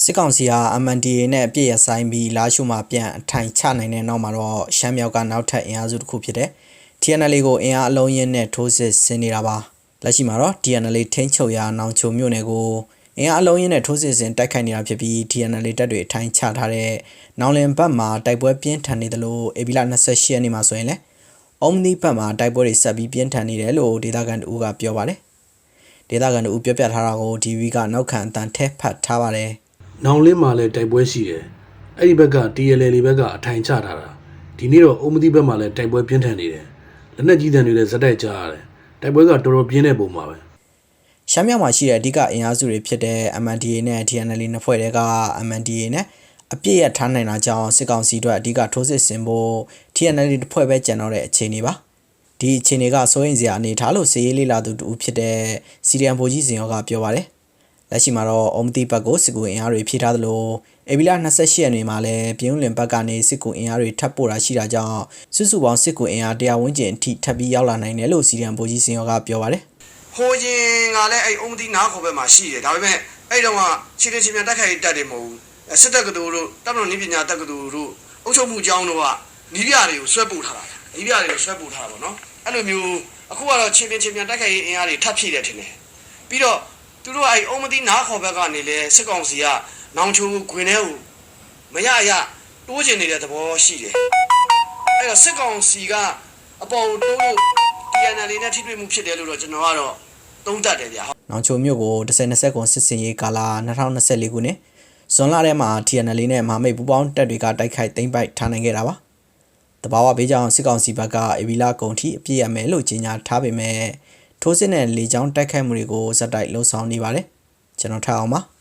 စစ်ကောင်စီဟာ MNDAA နဲ့အပြည့်ရဆိုင်ပြီးလာရှုမှာပြန်အထိုင်ချနိုင်တဲ့နောက်မှာတော့ရှမ်းမြောက်ကနောက်ထပ်အင်အားစုတစ်ခုဖြစ်တဲ့ TNL ကိုအင်အားအလုံးရင်းနဲ့ထိုးစစ်ဆင်နေတာပါလက်ရှိမှာတော့ TNL ထိန်းချုပ်ရာနောင်ချုံမြို့နယ်ကိုအင်အားအလုံးရင်းနဲ့ထိုးစစ်ဆင်တိုက်ခိုက်နေတာဖြစ်ပြီး TNL တပ်တွေအထိုင်ချထားတဲ့နောင်လင်ဘက်မှာတိုက်ပွဲပြင်းထန်နေတယ်လို့အေဗီလာ28ရက်နေ့မှာဆိုရင်လည်းအုံမနီဘက်မှာတိုက်ပွဲတွေဆက်ပြီးပြင်းထန်နေတယ်လို့ဒေသခံတဦးကပြောပါတယ်ဒေသခံတဦးပြောပြထားတာကို DV ကနောက်ခံအတန်ထက်ဖတ်ထားပါတယ် နောင်လင်းမှာလည်းတိုက်ပွဲရှိတယ်အဲ့ဒီဘက်က TLL ဘက်ကအထိုင်ချထားတာဒီနေ့တော့အုံမတိဘက်မှာလည်းတိုက်ပွဲပြင်းထန်နေတယ်လက်နက်ကြီးတန်တွေလည်းဇက်တိုက်ကြားရတယ်တိုက်ပွဲကတော်တော်ပြင်းတဲ့ပုံမှာပဲရှမ်းမြောက်မှာရှိတဲ့အဓိကအင်အားစုတွေဖြစ်တဲ့ MNDAA နဲ့ TNL နှစ်ဖွဲ့တွေက MNDAA နဲ့အပြည့်ရထားနိုင်တာကြောင့်စစ်ကောင်စီတို့အဓိကထိုးစစ်ဆင်ဖို့ TNL တစ်ဖွဲ့ပဲကျန်တော့တဲ့အခြေအနေပါဒီအခြေအနေကစိုးရင်စရာအနေထားလို့စည်ရေးလေးလာသူတူဖြစ်တဲ့စီရီယန်ဗိုလ်ကြီးစင်ရောကပြောပါတယ် လက်ရှိမှာတော့အုံမတိဘက်ကိုစစ်ကူအင်အားတွေဖြည့်ထားသလိုအေဗီလာ28ရက်နေ့မှာလည်းပြင်းဦးလင်ဘက်ကနေစစ်ကူအင်အားတွေထပ်ပို့တာရှိတာကြောင့်စုစုပေါင်းစစ်ကူအင်အား100ဝန်းကျင်အထိထပ်ပြီးရောက်လာနိုင်တယ်လို့စီရီယန်ဗိုလ်ကြီးစင်ရောကပြောပါတယ်ဟိုရင်ကလည်းအဲ့အုံမတိနားခေါ်ဘက်မှာရှိတယ်ဒါပေမဲ့အဲ့တော့ကခြေတင်ချင်းမြန်တက်ခိုက်တက်တယ်မဟုတ်ဘူးအဲ့စစ်တပ်ကတူတို့တပ်မတော်နည်းပညာတက္ကသိုလ်တို့အုပ်ချုပ်မှုကျောင်းတို့ကနီးပြတွေကိုဆွဲပို့ထားတာနီးပြတွေကိုဆွဲပို့ထားတာပေါ့နော်အဲ့လိုမျိုးအခုကတော့ခြေတင်ချင်းမြန်တက်ခိုက်ရေးအင်အားတွေထပ်ဖြည့်တယ်ထင်တယ်ပြီးတော့ သူတို့ကအဲ့အုံမတိနားခေါ်ဘက်ကနေလဲစစ်ကောင်စီကနောင်ချိုခွင်ထဲကိုမရရတိုးကျင်နေတဲ့သဘောရှိတယ်အဲ့တော့စစ်ကောင်စီကအပေါ်တိုးလို့ TNL နဲ့ထိတွေ့မှုဖြစ်တယ်လို့တော့ကျွန်တော်ကတော့သုံးသပ်တယ်ဗျာနောင်ချိုမြို့ကို1020ကွန်စစ်စင်ရေးကာလာ2024ခုနှစ်ဇွန်လထဲမှာ TNL နဲ့မဟာမိတ်ပူးပေါင်းတပ်တွေကတိုက်ခိုက်သိမ်းပိုက်ထားနိုင်ခဲ့တာပါ။တဘာဝဘေးကြောင့်စစ်ကောင်စီဘက်ကအေဗီလာကုံထီအပြည့်ရမယ်လို့ကြေညာထားပေမဲ့ ထိုးစစ်နဲ့လေကြောင်းတိုက်ခိုက်မှုတွေကိုဇက်တိုက်လှုံ့ဆော်နေပါတယ်။ကျွန်တော်ထပ်အောင်ပါ။